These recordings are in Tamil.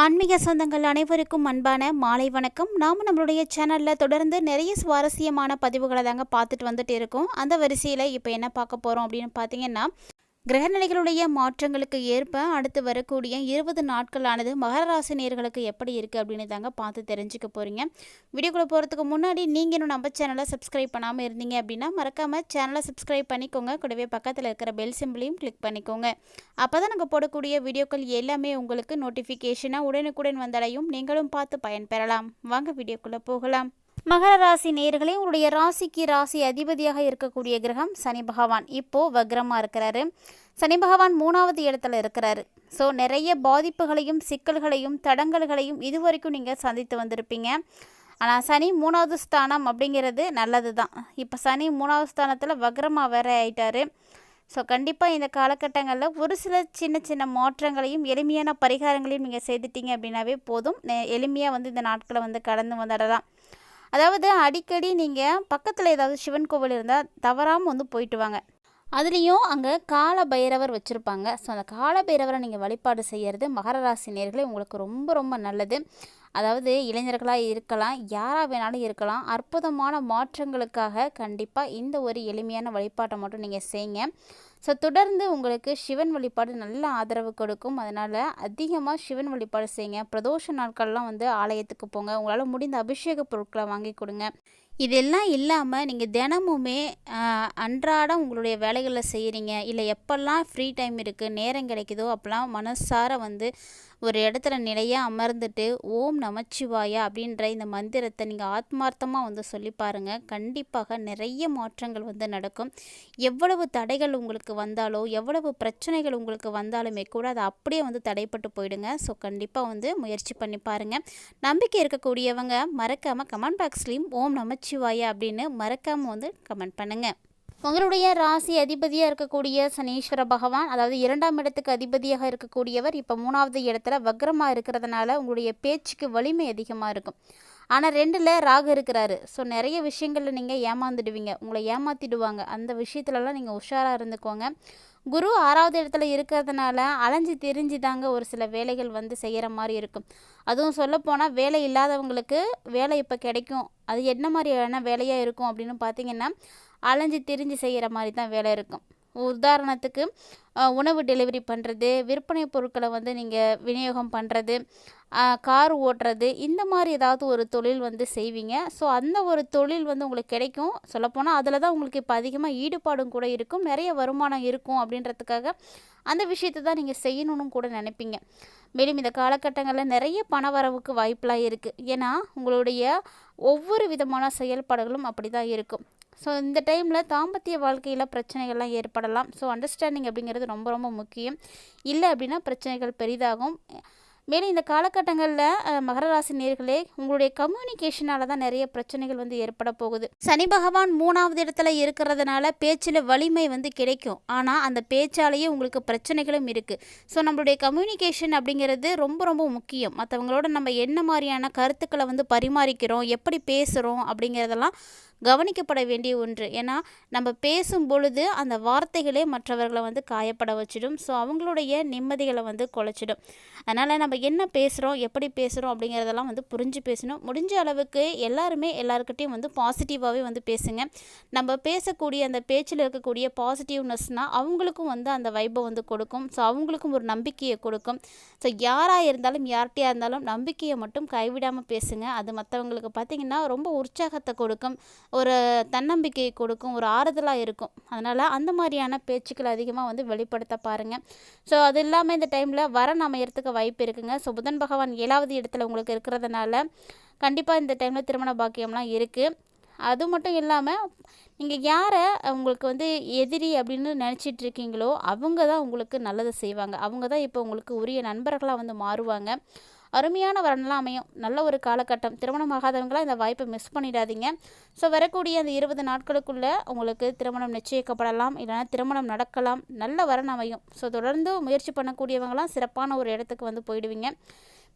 ஆன்மீக சொந்தங்கள் அனைவருக்கும் அன்பான மாலை வணக்கம். நாம் நம்மளுடைய சேனலில் தொடர்ந்து நிறைய சுவாரஸ்யமான பதிவுகளை தாங்க பார்த்துட்டு வந்துட்டு இருக்கோம். அந்த வரிசையில் இப்போ என்ன பார்க்க போகிறோம் அப்படின்னு பார்த்தீங்கன்னா கிரகநிலைகளுடைய மாற்றங்களுக்கு ஏற்ப அடுத்து வரக்கூடிய இருபது நாட்களானது மகர ராசி நேர்களுக்கு எப்படி இருக்குது அப்படின்னு தாங்க பார்த்து தெரிஞ்சுக்க போகிறீங்க வீடியோக்குள்ளே போகிறதுக்கு முன்னாடி நீங்கள் இன்னும் நம்ம சேனலை சப்ஸ்கிரைப் பண்ணாமல் இருந்தீங்க அப்படின்னா மறக்காமல் சேனலை சப்ஸ்கிரைப் பண்ணிக்கோங்க. கூடவே பக்கத்தில் இருக்கிற பெல் சிம்பிளையும் கிளிக் பண்ணிக்கோங்க. அப்போ தான் நாங்கள் போடக்கூடிய வீடியோக்கள் எல்லாமே உங்களுக்கு நோட்டிஃபிகேஷனாக உடனுக்குடன் வந்தடையும். நீங்களும் பார்த்து பயன்பெறலாம் வாங்க வீடியோக்குள்ளே போகலாம். மகர ராசி நேயர்களே உங்களுடைய ராசிக்கு ராசி அதிபதியாக இருக்கக்கூடிய கிரகம் சனி பகவான். இப்போ வக்ரமாக இருக்கிறாரு. சனி பகவான் மூணாவது இடத்துல இருக்கிறாரு. ஸோ நிறைய பாதிப்புகளையும் சிக்கல்களையும் தடங்கல்களையும் இதுவரைக்கும் நீங்கள் சந்தித்து வந்திருப்பீங்க. ஆனால் சனி மூணாவது ஸ்தானம் அப்படிங்கிறது நல்லது தான் இப்போ சனி மூணாவது ஸ்தானத்தில் வக்ரமாக வேற ஆயிட்டாரு. ஸோ கண்டிப்பாக இந்த காலகட்டங்களில் ஒரு சில சின்ன சின்ன மாற்றங்களையும் எளிமையான பரிகாரங்களையும் நீங்கள் செய்துட்டீங்க அப்படின்னாவே போதும். எளிமையாக வந்து இந்த நாட்களை வந்து கடந்து வந்துடலாம். அதாவது அடிக்கடி நீங்கள் பக்கத்தில் ஏதாவது சிவன் கோவில் இருந்தால் தவறாமல் வந்து போயிட்டு வாங்க. அதுலேயும் அங்கே கால பைரவர் வச்சுருப்பாங்க. ஸோ அந்த கால பைரவரை நீங்கள் வழிபாடு செய்கிறது மகர ராசி நேர்களை உங்களுக்கு ரொம்ப ரொம்ப நல்லது. அதாவது இளைஞர்களாக இருக்கலாம் யாராக வேணாலும் இருக்கலாம். அற்புதமான மாற்றங்களுக்காக கண்டிப்பாக இந்த ஒரு எளிமையான வழிபாட்டை மட்டும் நீங்கள் செய்யுங்க ஸோ தொடர்ந்து உங்களுக்கு சிவன் வழிபாடு நல்ல ஆதரவு கொடுக்கும். அதனால் அதிகமாக சிவன் வழிபாடு செய்யுங்க. பிரதோஷ நாட்கள்லாம் வந்து ஆலயத்துக்கு போங்க. உங்களால் முடிந்த அபிஷேக பொருட்களை வாங்கி கொடுங்க. இதெல்லாம் இல்லாமல் நீங்கள் தினமுமே அன்றாடம் உங்களுடைய வேலைகளை செய்கிறீங்க இல்லை எப்போல்லாம் ஃப்ரீ டைம் இருக்குது நேரம் கிடைக்குதோ அப்போல்லாம் மனசார வந்து ஒரு இடத்துல நிலையாக அமர்ந்துட்டு ஓம் நமச்சிவாயா அப்படின்ற இந்த மந்திரத்தை நீங்கள் ஆத்மார்த்தமாக வந்து சொல்லி பாருங்கள் கண்டிப்பாக நிறைய மாற்றங்கள் வந்து நடக்கும். எவ்வளவு தடைகள் உங்களுக்கு வந்தாலோ எவ்வளவு பிரச்சனைகள் உங்களுக்கு வந்தாலுமே கூட அது அப்படியே வந்து தடைப்பட்டு போயிடுங்க. ஸோ கண்டிப்பாக வந்து முயற்சி பண்ணி பாருங்கள் நம்பிக்கை இருக்கக்கூடியவங்க மறக்காமல் கமெண்ட் பாக்ஸ்லேயும் ஓம் நமச்சிவாயா அப்படின்னு மறக்காமல் வந்து கமெண்ட் பண்ணுங்கள் உங்களுடைய ராசி அதிபதியாக இருக்கக்கூடிய சனீஸ்வர பகவான் அதாவது இரண்டாம் இடத்துக்கு அதிபதியாக இருக்கக்கூடியவர் இப்போ மூணாவது இடத்துல வக்ரமாக இருக்கிறதுனால உங்களுடைய பேச்சுக்கு வலிமை அதிகமாக இருக்கும். ஆனால் ரெண்டில் ராகு இருக்கிறாரு. ஸோ நிறைய விஷயங்களில் நீங்கள் ஏமாந்துடுவீங்க. உங்களை ஏமாற்றிடுவாங்க அந்த விஷயத்துலலாம் நீங்கள் உஷாராக இருந்துக்கோங்க. குரு ஆறாவது இடத்துல இருக்கிறதுனால அலைஞ்சு தெரிஞ்சு தாங்க ஒரு சில வேலைகள் வந்து செய்கிற மாதிரி இருக்கும். அதுவும் சொல்லப்போனால் வேலை இல்லாதவங்களுக்கு வேலை இப்போ கிடைக்கும். அது என்ன மாதிரியான வேலையாக இருக்கும் அப்படின்னு பார்த்தீங்கன்னா அலைஞ்சு திரிஞ்சு செய்கிற மாதிரி தான் வேலை இருக்கும். உதாரணத்துக்கு உணவு டெலிவரி பண்ணுறது விற்பனை பொருட்களை வந்து நீங்கள் விநியோகம் பண்ணுறது கார் ஓட்டுறது இந்த மாதிரி ஏதாவது ஒரு தொழில் வந்து செய்வீங்க. ஸோ அந்த ஒரு தொழில் வந்து உங்களுக்கு கிடைக்கும். சொல்லப்போனால் அதில் தான் உங்களுக்கு இப்போ அதிகமாக ஈடுபாடும் கூட இருக்கும். நிறைய வருமானம் இருக்கும் அப்படின்றதுக்காக அந்த விஷயத்தை தான் நீங்கள் செய்யணும்னு கூட நினைப்பீங்க. மேலும் இந்த காலகட்டங்களில் நிறைய பண வரவுக்கு வாய்ப்பெலாம் இருக்குது ஏன்னா உங்களுடைய ஒவ்வொரு விதமான செயல்பாடுகளும் அப்படி தான் இருக்கும். ஸோ இந்த டைமில் தாம்பத்திய வாழ்க்கையில் பிரச்சனைகள்லாம் ஏற்படலாம். ஸோ அண்டர்ஸ்டாண்டிங் அப்படிங்கிறது ரொம்ப ரொம்ப முக்கியம். இல்லை அப்படின்னா பிரச்சனைகள் பெரிதாகும். மேலும் இந்த காலகட்டங்களில் மகர ராசி நேர்களே உங்களுடைய கம்யூனிகேஷனால தான் நிறைய பிரச்சனைகள் வந்து ஏற்பட போகுது. சனி பகவான் மூணாவது இடத்துல இருக்கிறதுனால பேச்சில் வலிமை வந்து கிடைக்கும். ஆனால் அந்த பேச்சாலேயே உங்களுக்கு பிரச்சனைகளும் இருக்குது ஸோ நம்மளுடைய கம்யூனிகேஷன் அப்படிங்கிறது ரொம்ப ரொம்ப முக்கியம். மற்றவங்களோட நம்ம என்ன மாதிரியான கருத்துக்களை வந்து பரிமாறிக்கிறோம் எப்படி பேசுகிறோம் அப்படிங்கிறதெல்லாம் கவனிக்கப்பட வேண்டிய ஒன்று. ஏன்னா நம்ம பேசும் பொழுது அந்த வார்த்தைகளே மற்றவர்களை வந்து காயப்பட வச்சிடும். ஸோ அவங்களுடைய நிம்மதிகளை வந்து குலைச்சிடும். அதனால் நம்ம என்ன பேசுகிறோம் எப்படி பேசுகிறோம் அப்படிங்கிறதெல்லாம் வந்து புரிஞ்சு பேசணும். முடிஞ்ச அளவுக்கு எல்லாருமே எல்லாருக்கிட்டையும் வந்து பாசிட்டிவாகவே வந்து பேசுங்க. நம்ம பேசக்கூடிய அந்த பேச்சில் இருக்கக்கூடிய பாசிட்டிவ்னஸ்னால் அவங்களுக்கும் வந்து அந்த வைப்பை வந்து கொடுக்கும். ஸோ அவங்களுக்கும் ஒரு நம்பிக்கையை கொடுக்கும். ஸோ யாராக இருந்தாலும் யார்கிட்டையாக இருந்தாலும் நம்பிக்கையை மட்டும் கைவிடாமல் பேசுங்க. அது மற்றவங்களுக்கு பார்த்திங்கன்னா ரொம்ப உற்சாகத்தை கொடுக்கும். ஒரு தன்னம்பிக்கையை கொடுக்கும். ஒரு ஆறுதலாக இருக்கும். அதனால் அந்த மாதிரியான பேச்சுக்கள் அதிகமாக வந்து வெளிப்படுத்த பாருங்கள் ஸோ அது இல்லாமல் இந்த டைமில் வரன் அமையறதுக்கு வாய்ப்பு இருக்குங்க. இருக்குங்க ஸோ புதன் பகவான் ஏழாவது இடத்துல உங்களுக்கு இருக்கிறதுனால கண்டிப்பாக இந்த டைமில் திருமண பாக்கியம்லாம் இருக்குது அது மட்டும் இல்லாமல் நீங்கள் யாரை உங்களுக்கு வந்து எதிரி அப்படின்னு நினச்சிட்டு இருக்கீங்களோ அவங்க தான் உங்களுக்கு நல்லதை செய்வாங்க. அவங்க தான் இப்போ உங்களுக்கு உரிய நண்பர்களாக வந்து மாறுவாங்க. அருமையான வரன்லாம் அமையும். நல்ல ஒரு காலகட்டம். திருமணம் ஆகாதவங்களாம் இந்த வாய்ப்பை மிஸ் பண்ணிடாதீங்க. ஸோ வரக்கூடிய அந்த இருபது நாட்களுக்குள்ளே உங்களுக்கு திருமணம் நிச்சயிக்கப்படலாம். இல்லைனா திருமணம் நடக்கலாம். நல்ல வரன் அமையும். ஸோ தொடர்ந்து முயற்சி பண்ணக்கூடியவங்களாம் சிறப்பான ஒரு இடத்துக்கு வந்து போயிடுவீங்க.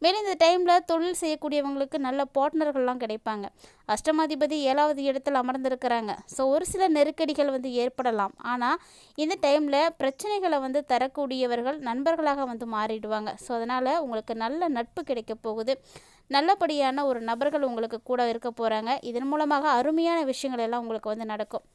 மேலும் இந்த டைமில் தொழில் செய்யக்கூடியவங்களுக்கு நல்ல பார்ட்னர்கள்லாம் கிடைப்பாங்க. அஷ்டமாதிபதி ஏழாவது இடத்தில் அமர்ந்திருக்கிறாங்க. ஸோ ஒரு சில நெருக்கடிகள் வந்து ஏற்படலாம். ஆனால் இந்த டைமில் பிரச்சனைகளை வந்து தரக்கூடியவர்கள் நண்பர்களாக வந்து மாறிடுவாங்க. ஸோ அதனால் உங்களுக்கு நல்ல நட்பு கிடைக்க போகுது. நல்லபடியான ஒரு நபர்கள் உங்களுக்கு கூட இருக்க போகிறாங்க இதன் மூலமாக அருமையான விஷயங்கள் எல்லாம் உங்களுக்கு வந்து நடக்கும்.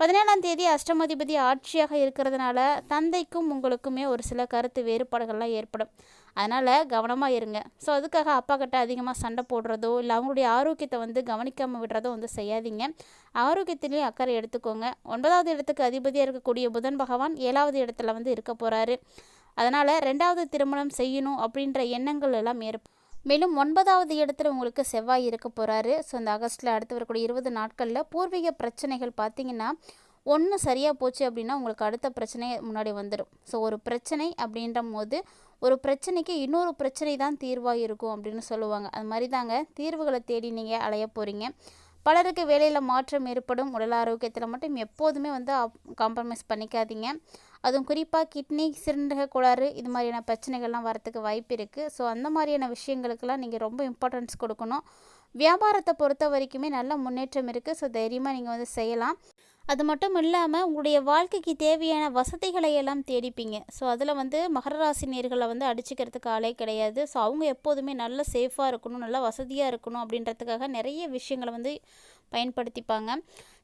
பதினேழாம் தேதி அஷ்டமதிபதி ஆட்சியாக இருக்கிறதுனால தந்தைக்கும் உங்களுக்குமே ஒரு சில கருத்து வேறுபாடுகள்லாம் ஏற்படும். அதனால் கவனமாக இருங்க. ஸோ அதுக்காக அப்பா கிட்ட அதிகமாக சண்டை போடுறதோ இல்லை அவங்களுடைய ஆரோக்கியத்தை வந்து கவனிக்காமல் விடுறதோ வந்து செய்யாதீங்க. ஆரோக்கியத்திலையும் அக்கறை எடுத்துக்கோங்க. ஒன்பதாவது இடத்துக்கு அதிபதியாக இருக்கக்கூடிய புதன் பகவான் ஏழாவது இடத்துல வந்து இருக்க போகிறாரு அதனால் ரெண்டாவது திருமணம் செய்யணும் அப்படின்ற எண்ணங்கள் எல்லாம் ஏற்படும். மேலும் ஒன்பதாவது இடத்துல உங்களுக்கு செவ்வாய் இருக்க போகிறாரு ஸோ இந்த ஆகஸ்ட்டில் அடுத்து வரக்கூடிய இருபது நாட்களில் பூர்வீக பிரச்சனைகள் பார்த்தீங்கன்னா ஒன்று சரியாக போச்சு அப்படின்னா உங்களுக்கு அடுத்த பிரச்சனை முன்னாடி வந்துடும் ஸோ ஒரு பிரச்சனை அப்படின்ற போது ஒரு பிரச்சனைக்கு இன்னொரு பிரச்சனை தான் தீர்வாக இருக்கும் அப்படின்னு சொல்லுவாங்க. அது மாதிரி தாங்க தீர்வுகளை தேடி நீங்கள் அலைய போகிறீங்க பலருக்கு வேலையில் மாற்றம் ஏற்படும். உடல் ஆரோக்கியத்தில் மட்டும் எப்போதுமே வந்து காம்ப்ரமைஸ் பண்ணிக்காதீங்க. அதுவும் குறிப்பாக கிட்னி சிறுநீரக கோளாறு இது மாதிரியான பிரச்சனைகள்லாம் வரத்துக்கு வாய்ப்பு இருக்குது ஸோ அந்த மாதிரியான விஷயங்களுக்கெல்லாம் நீங்கள் ரொம்ப இம்பார்ட்டன்ஸ் கொடுக்கணும். வியாபாரத்தை பொறுத்த வரைக்குமே நல்ல முன்னேற்றம் இருக்குது ஸோ தைரியமாக நீங்கள் வந்து செய்யலாம். அது மட்டும் இல்லாமல் உங்களுடைய வாழ்க்கைக்கு தேவையான வசதிகளை எல்லாம் தேடிப்பீங்க. ஸோ அதில் வந்து மகர ராசி நேர்களை வந்து அடிச்சுக்கிறதுக்கு ஆளே கிடையாது. ஸோ அவங்க எப்போதுமே நல்ல சேஃபாக இருக்கணும் நல்லா வசதியாக இருக்கணும் அப்படின்றதுக்காக நிறைய விஷயங்களை வந்து பயன்படுத்திப்பாங்க.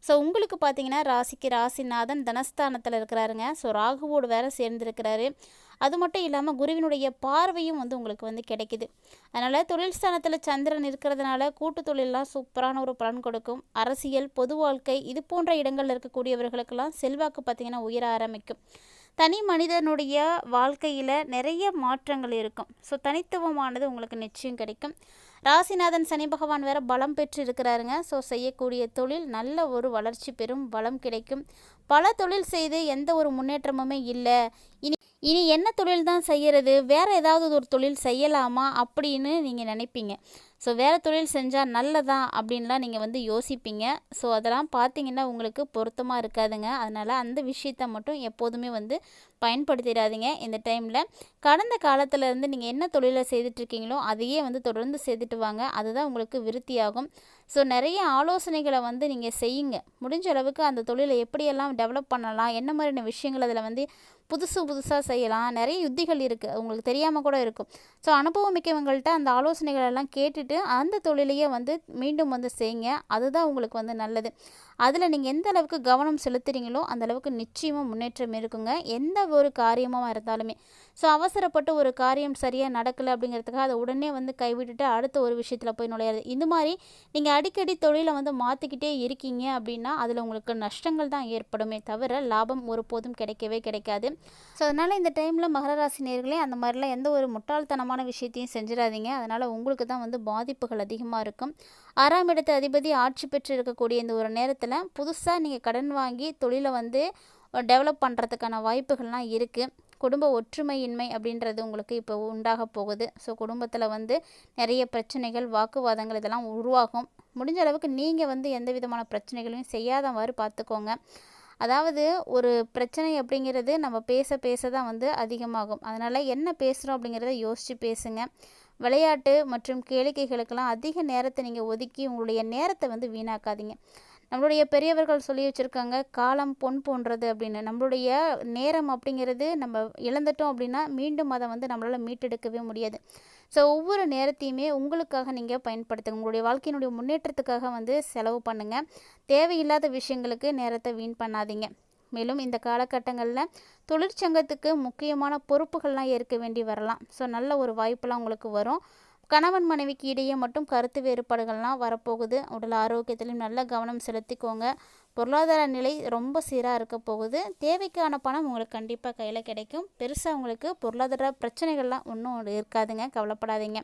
ஸோ உங்களுக்கு பார்த்தீங்கன்னா ராசிக்கு ராசிநாதன் தனஸ்தானத்தில் இருக்கிறாருங்க. ஸோ ராகுவோடு வேற சேர்ந்துருக்கிறாரு. அது மட்டும் இல்லாமல் குருவினுடைய பார்வையும் வந்து உங்களுக்கு வந்து கிடைக்குது. அதனால் தொழில் ஸ்தானத்தில் சந்திரன் இருக்கிறதுனால கூட்டு தொழிலெலாம் சூப்பரான ஒரு பலன் கொடுக்கும். அரசியல் பொது வாழ்க்கை இது போன்ற இடங்களில் இருக்கக்கூடியவர்களுக்கெல்லாம் செல்வாக்கு பார்த்திங்கன்னா உயர ஆரம்பிக்கும். தனி மனிதனுடைய வாழ்க்கையில் நிறைய மாற்றங்கள் இருக்கும். ஸோ தனித்துவமானது உங்களுக்கு நிச்சயம் கிடைக்கும். ராசிநாதன் சனி பகவான் வேற பலம் பெற்று இருக்கிறாருங்க ஸோ செய்யக்கூடிய தொழில் நல்ல ஒரு வளர்ச்சி பெறும் பலம் கிடைக்கும். பல தொழில் செய்து எந்த ஒரு முன்னேற்றமுமே இல்லை. இனி இனி என்ன தொழில் தான் செய்கிறது வேறு ஏதாவது ஒரு தொழில் செய்யலாமா? அப்படின்னு நீங்கள் நினைப்பீங்க. ஸோ வேறு தொழில் செஞ்சால் நல்லதா அப்படின்லாம் நீங்கள் வந்து யோசிப்பீங்க. ஸோ அதெல்லாம் பார்த்தீங்கன்னா உங்களுக்கு பொருத்தமாக இருக்காதுங்க. அதனால் அந்த விஷயத்த மட்டும் எப்போதுமே வந்து பயன்படுத்திடாதீங்க இந்த டைமில். கடந்த காலத்திலேருந்து நீங்கள் என்ன தொழிலை செய்துட்ருக்கீங்களோ அதையே வந்து தொடர்ந்து செய்துட்டு வாங்க. அதுதான் உங்களுக்கு விருத்தியாகும். ஸோ நிறைய ஆலோசனைகளை வந்து நீங்கள் செய்யுங்க. முடிஞ்ச அளவுக்கு அந்த தொழிலை எப்படியெல்லாம் டெவலப் பண்ணலாம் என்ன மாதிரியான விஷயங்கள் அதில் வந்து புதுசு புதுசாக செய்யலாம் நிறைய யுத்திகள் இருக்குது உங்களுக்கு தெரியாமல் கூட இருக்கும். ஸோ அனுபவம் மிக்கவங்கள்ட்ட அந்த ஆலோசனைகள் எல்லாம் கேட்டுட்டு அந்த தொழிலையே வந்து மீண்டும் வந்து செய்யுங்க அதுதான் உங்களுக்கு வந்து நல்லது. அதில் நீங்கள் எந்த அளவுக்கு கவனம் செலுத்துகிறீங்களோ அந்த அளவுக்கு நிச்சயமாக முன்னேற்றம் இருக்குங்க. எந்த ஒரு காரியமாக இருந்தாலுமே ஸோ அவசரப்பட்டு ஒரு காரியம் சரியாக நடக்கலை அப்படிங்கிறதுக்காக அதை உடனே வந்து கைவிட்டுட்டு அடுத்த ஒரு விஷயத்தில் போய் நுழையாது இந்த மாதிரி நீங்கள் அடிக்கடி தொழிலை வந்து மாற்றிக்கிட்டே இருக்கீங்க அப்படின்னா அதில் உங்களுக்கு நஷ்டங்கள் தான் ஏற்படுமே தவிர லாபம் ஒருபோதும் கிடைக்கவே கிடைக்காது. ஸோ அதனால் இந்த டைமில் மகர ராசி நேர்களே அந்த மாதிரிலாம் எந்த ஒரு முட்டாள்தனமான விஷயத்தையும் செஞ்சிடாதீங்க. அதனால் உங்களுக்கு தான் வந்து பாதிப்புகள் அதிகமாக இருக்கும். ஆறாம் இடத்து அதிபதி ஆட்சி பெற்று இருக்கக்கூடிய இந்த ஒரு நேரத்தில் புதுசாக நீங்கள் கடன் வாங்கி தொழிலை வந்து டெவலப் பண்ணுறதுக்கான வாய்ப்புகள்லாம் இருக்குது குடும்ப ஒற்றுமையின்மை அப்படின்றது உங்களுக்கு இப்போ உண்டாக போகுது. ஸோ குடும்பத்தில் வந்து நிறைய பிரச்சனைகள் வாக்குவாதங்கள் இதெல்லாம் உருவாகும். முடிஞ்ச அளவுக்கு நீங்கள் வந்து எந்த விதமான பிரச்சனைகளையும் செய்யாதவாறு பார்த்துக்கோங்க. அதாவது ஒரு பிரச்சனை அப்படிங்கிறது நம்ம பேச பேச தான் வந்து அதிகமாகும். அதனால் என்ன பேசுகிறோம் அப்படிங்கிறத யோசித்து பேசுங்க. விளையாட்டு மற்றும் கேளிக்கைகளுக்கெல்லாம் அதிக நேரத்தை நீங்கள் ஒதுக்கி உங்களுடைய நேரத்தை வந்து வீணாக்காதீங்க. நம்மளுடைய பெரியவர்கள் சொல்லி வச்சுருக்காங்க காலம் பொன் போன்றது அப்படின்னு. நம்மளுடைய நேரம் அப்படிங்கிறது நம்ம இழந்துட்டோம் அப்படின்னா மீண்டும் அதை வந்து நம்மளால் மீட்டெடுக்கவே முடியாது. ஸோ ஒவ்வொரு நேரத்தையுமே உங்களுக்காக நீங்கள் பயன்படுத்துங்க. உங்களுடைய வாழ்க்கையினுடைய முன்னேற்றத்துக்காக வந்து செலவு பண்ணுங்கள் தேவையில்லாத விஷயங்களுக்கு நேரத்தை வீண் பண்ணாதீங்க. மேலும் இந்த காலகட்டங்களில் தொழிற்சங்கத்துக்கு முக்கியமான பொறுப்புகள்லாம் ஏற்க வேண்டி வரலாம். ஸோ நல்ல ஒரு வாய்ப்பெல்லாம் உங்களுக்கு வரும். கணவன் மனைவிக்கு இடையே மட்டும் கருத்து வேறுபாடுகள்லாம் வரப்போகுது. உடல் ஆரோக்கியத்திலையும் நல்ல கவனம் செலுத்திக்கோங்க. பொருளாதார நிலை ரொம்ப சீராக இருக்க போகுது. தேவைக்கான பணம் உங்களுக்கு கண்டிப்பாக கையில் கிடைக்கும். பெருசாக உங்களுக்கு பொருளாதார பிரச்சனைகள்லாம் ஒன்றும் இருக்காதுங்க. கவலைப்படாதீங்க.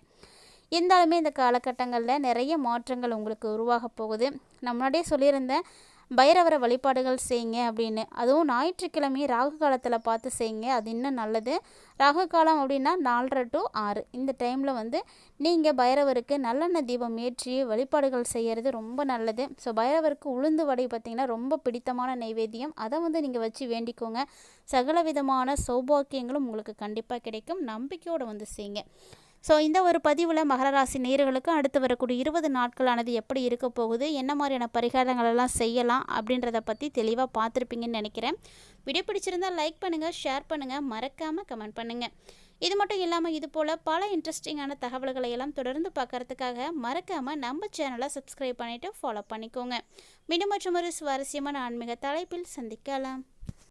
இருந்தாலுமே இந்த காலகட்டங்களில் நிறைய மாற்றங்கள் உங்களுக்கு உருவாக போகுது. நான் முன்னாடியே சொல்லியிருந்தேன் பைரவர வழிபாடுகள் செய்யுங்க அப்படின்னு. அதுவும் ஞாயிற்றுக்கிழமையை ராகு காலத்தில் பார்த்து செய்யுங்க அது இன்னும் நல்லது. ராகு காலம் அப்படின்னா நாலரை டு ஆறு. இந்த டைமில் வந்து நீங்கள் பைரவருக்கு நல்லெண்ணெய் தீபம் ஏற்றி வழிபாடுகள் செய்கிறது ரொம்ப நல்லது. ஸோ பைரவருக்கு உளுந்து வடை பார்த்திங்கன்னா ரொம்ப பிடித்தமான நைவேத்தியம். அதை வந்து நீங்கள் வச்சு வேண்டிக்கோங்க. சகல விதமான சௌபாக்கியங்களும் உங்களுக்கு கண்டிப்பாக கிடைக்கும். நம்பிக்கையோடு வந்து செய்யுங்க. ஸோ இந்த ஒரு பதிவில் மகர ராசி நேர்களுக்கு அடுத்து வரக்கூடிய இருபது நாட்களானது எப்படி இருக்க போகுது? என்ன மாதிரியான பரிகாரங்கள் எல்லாம் செய்யலாம்? அப்படின்றத பற்றி தெளிவாக பார்த்துருப்பீங்கன்னு நினைக்கிறேன். வீடியோ பிடிச்சிருந்தால் லைக் பண்ணுங்கள் ஷேர் பண்ணுங்கள் மறக்காமல் கமெண்ட் பண்ணுங்கள் இது மட்டும் இல்லாமல் இது போல் பல இன்ட்ரெஸ்டிங்கான தகவல்களை எல்லாம் தொடர்ந்து பார்க்கறதுக்காக மறக்காமல் நம்ம சேனலை சப்ஸ்கிரைப் பண்ணிவிட்டு ஃபாலோ பண்ணிக்கோங்க. மீண்டும் மற்றும் ஒரு சுவாரஸ்யமான ஆன்மீக தலைப்பில் சந்திக்கலாம்.